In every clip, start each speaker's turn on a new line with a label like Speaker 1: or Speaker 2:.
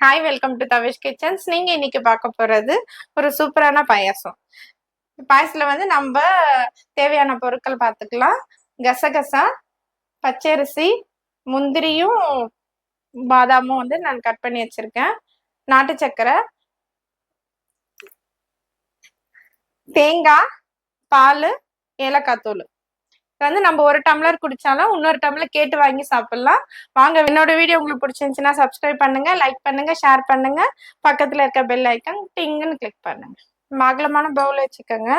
Speaker 1: Hi welcome to Tavish kitchens நீங்கள் இன்னைக்கு பார்க்க போகிறது ஒரு சூப்பரான பாயாசம். பாயசத்தில் வந்து நம்ம தேவையான பொருட்கள் பார்த்துக்கலாம். கசகசா பச்சரிசி முந்திரியும் பாதாமும் வந்து நான் கட் பண்ணி வச்சுருக்கேன். நாட்டு சக்கரை தேங்காய் பால் ஏலக்காய் தூள். வந்து நம்ம ஒரு டம்ளர் குடிச்சாலும் இன்னொரு டம்ளர் கேட்டு வாங்கி சாப்பிடலாம். வாங்க என்னோட வீடியோ உங்களுக்கு பிடிச்சிருந்துச்சுன்னா சப்ஸ்கிரைப் பண்ணுங்க லைக் பண்ணுங்க ஷேர் பண்ணுங்க. பக்கத்துல இருக்க பெல் ஐக்கன் டிங்குன்னு கிளிக் பண்ணுங்க. மகளமான பவுல் வச்சுக்கோங்க.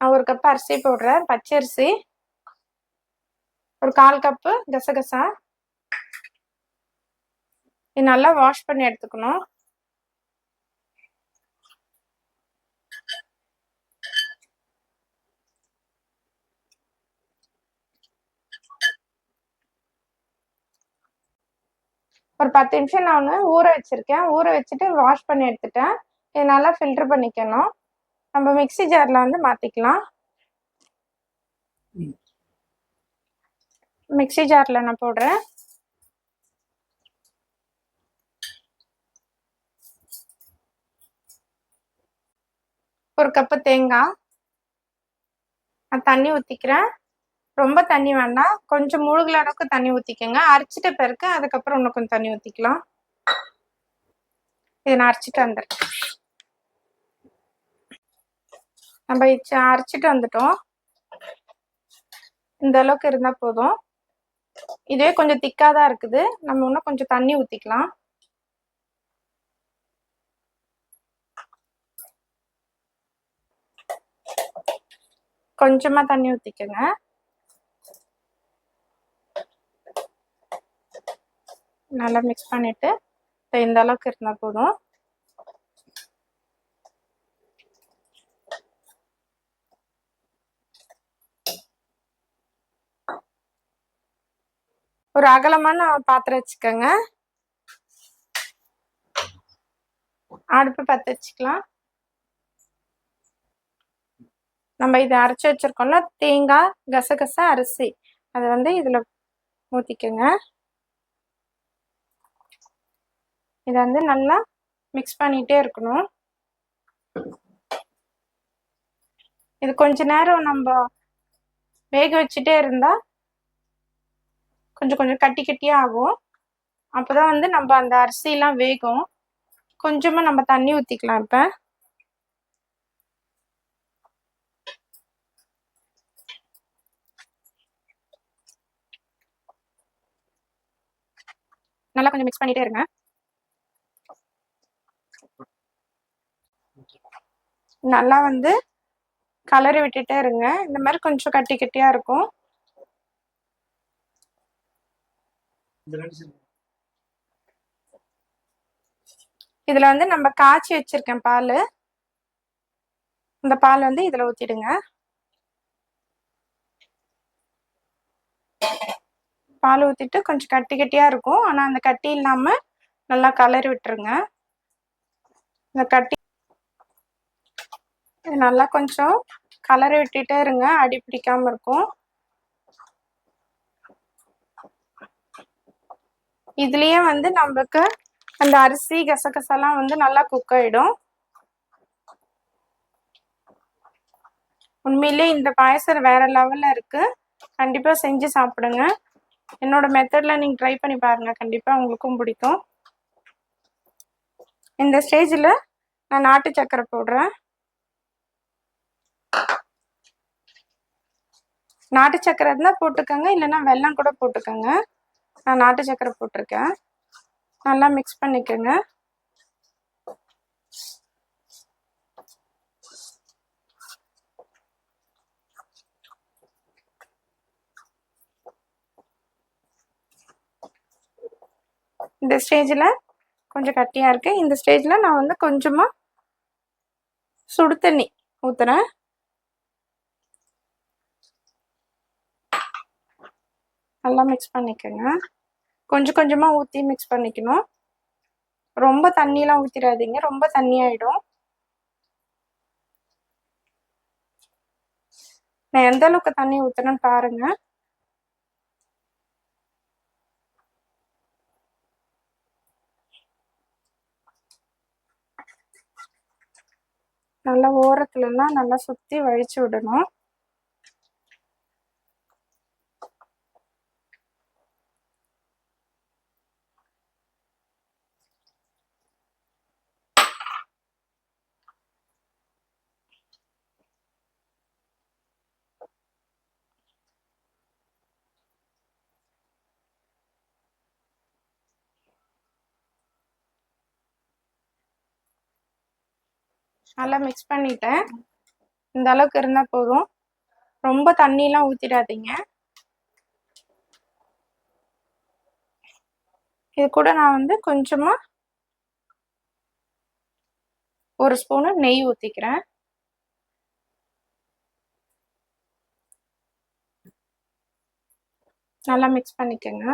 Speaker 1: நான் ஒரு கப் அரிசி போடுறேன் பச்சரிசி ஒரு கால் கப்பு கசகசா. இது நல்லா வாஷ் பண்ணி எடுத்துக்கணும். ஒரு பத்து நிமிஷம் நான் ஒன்று ஊற வச்சுருக்கேன். ஊற வச்சுட்டு வாஷ் பண்ணி எடுத்துட்டேன். இது நல்லா ஃபில்டர் பண்ணிக்கணும். நம்ம மிக்சி ஜாரில் வந்து மாற்றிக்கலாம் மிக்சி ஜாரில் நான் போடுறேன். ஒரு கப்பு தேங்காய். நான் தண்ணி ஊற்றிக்கிறேன் ரொம்ப தண்ணி வேண்டாம். கொஞ்சம் முழுகிற அளவுக்கு தண்ணி ஊற்றிக்கோங்க அரைச்சிட்ட பிறகு அதுக்கப்புறம் இன்னும் கொஞ்சம் தண்ணி ஊற்றிக்கலாம் இதை நான் அரைச்சிட்டு வந்துடுறேன். நம்ம அரைச்சிட்டு வந்துட்டோம். இந்த அளவுக்கு இருந்தால் போதும். இதே கொஞ்சம் திக்காக தான் இருக்குது. நம்ம இன்னும் கொஞ்சம் தண்ணி ஊற்றிக்கலாம் கொஞ்சமாக தண்ணி ஊற்றிக்கோங்க நல்லா மிக்ஸ் பண்ணிட்டு இந்த அளவுக்கு இருந்தால் போதும். ஒரு அகலமான பாத்திரம் வச்சுக்கோங்க. அடுப்பு பற்ற வச்சுக்கலாம். நம்ம இதை அரைச்சி வச்சுருக்கோம்ல தேங்காய் கசகச அரிசி. அதை வந்து இதில் ஊற்றிக்கோங்க இதை வந்து நல்லா மிக்ஸ் பண்ணிகிட்டே இருக்கணும். இது கொஞ்ச நேரம் நம்ம வேக வச்சுட்டே இருந்தால் கொஞ்சம் கொஞ்சம் கட்டி கட்டியாக ஆகும். அப்போ தான் வந்து நம்ம அந்த அரிசிலாம் வேகும். கொஞ்சமாக நம்ம தண்ணி ஊற்றிக்கலாம் இப்போ. நல்லா கொஞ்சம் மிக்ஸ் பண்ணிகிட்டே இருங்க. நல்லா வந்து கலரி விட்டுட்டே இருங்க. இந்த மாதிரி கொஞ்சம் கட்டி கட்டியா இருக்கும். இதுல வந்து நம்ம காய்ச்சி வச்சிருக்கேன் பால். இந்த பால் வந்து இதுல ஊத்திடுங்க. பால் ஊத்திட்டு கொஞ்சம் கட்டி கட்டியா இருக்கும். ஆனா அந்த கட்டி இல்லாம நல்லா கலரி விட்டுருங்க. இந்த கட்டி நல்லா கொஞ்சம் கலரை விட்டுட்டே இருங்க. அடி பிடிக்காமல் இருக்கும். இதுலேயே வந்து நம்மளுக்கு அந்த அரிசி கசகசெல்லாம் வந்து நல்லா குக் ஆகிடும் உண்மையிலே இந்த பாயசம் வேற லெவலில் இருக்குது கண்டிப்பாக செஞ்சு சாப்பிடுங்க. என்னோட மெத்தடில் நீங்கள் ட்ரை பண்ணி பாருங்கள் கண்டிப்பாக உங்களுக்கும் பிடிக்கும். இந்த ஸ்டேஜில் நான் நாட்டு சக்கரை போடுறேன். நாட்டு சக்கரை இருந்தால் போட்டுக்கோங்க இல்லைன்னா வெல்லம் கூட போட்டுக்கோங்க. நான் நாட்டு சக்கரை போட்டிருக்கேன். நல்லா மிக்ஸ் பண்ணிக்கோங்க. இந்த ஸ்டேஜில் கொஞ்சம் கட்டியாக இருக்குது இந்த ஸ்டேஜில் நான் வந்து கொஞ்சமாக சுடு தண்ணி ஊற்றுறேன் நல்லா மிக்ஸ் பண்ணிக்கோங்க. கொஞ்சம் கொஞ்சமாக ஊற்றி மிக்ஸ் பண்ணிக்கணும். ரொம்ப தண்ணியெலாம் ஊற்றிடாதீங்க ரொம்ப தண்ணி ஆகிடும் நான் எந்த அளவுக்கு தண்ணி ஊற்றுறேன்னு பாருங்க. நல்லா ஓரத்துலலாம் நல்லா சுற்றி வழித்து விடணும். நல்லா மிக்ஸ் பண்ணிட்டேன். இந்த அளவுக்கு இருந்தால் போதும். ரொம்ப தண்ணிலாம் ஊற்றிடாதீங்க இது கூட நான் வந்து கொஞ்சமாக ஒரு ஸ்பூனு நெய் ஊற்றிக்கிறேன் நல்லா மிக்ஸ் பண்ணிக்கோங்க.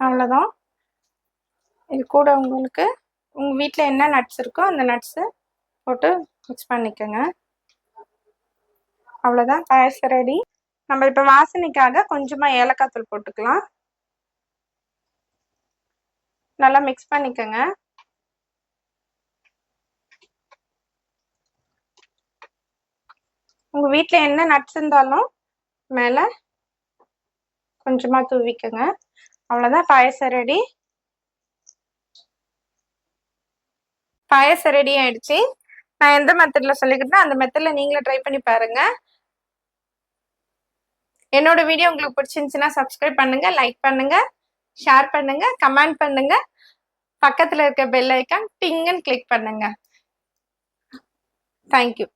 Speaker 1: அவ்வளோதான் இது கூட உங்களுக்கு உங்கள் வீட்டில் என்ன நட்ஸ் இருக்கோ அந்த நட்ஸு போட்டு மிக்ஸ் பண்ணிக்கோங்க. அவ்வளோதான் பாயசம் ரெடி நம்ம இப்போ வாசனைக்காக கொஞ்சமாக ஏலக்காய் தூள் போட்டுக்கலாம். நல்லா மிக்ஸ் பண்ணிக்கோங்க. உங்கள் வீட்டில் என்ன நட்ஸ் இருந்தாலும் மேலே கொஞ்சமாக தூவிக்கோங்க. அவ்வளோதான் பாயசம் ரெடி பாயசம் ரெடி ஆயிடுச்சு. நான் எந்த மெத்தடில் சொல்லிக்கிட்டேன் அந்த மெத்தடில் நீங்களும் ட்ரை பண்ணி பாருங்க. என்னோட வீடியோ உங்களுக்கு பிடிச்சிருந்துச்சுன்னா சப்ஸ்கிரைப் பண்ணுங்க லைக் பண்ணுங்க ஷேர் பண்ணுங்க கமெண்ட் பண்ணுங்க. பக்கத்தில் இருக்க பெல் ஐக்கான் டிங்குன்னு கிளிக் பண்ணுங்க. Thank you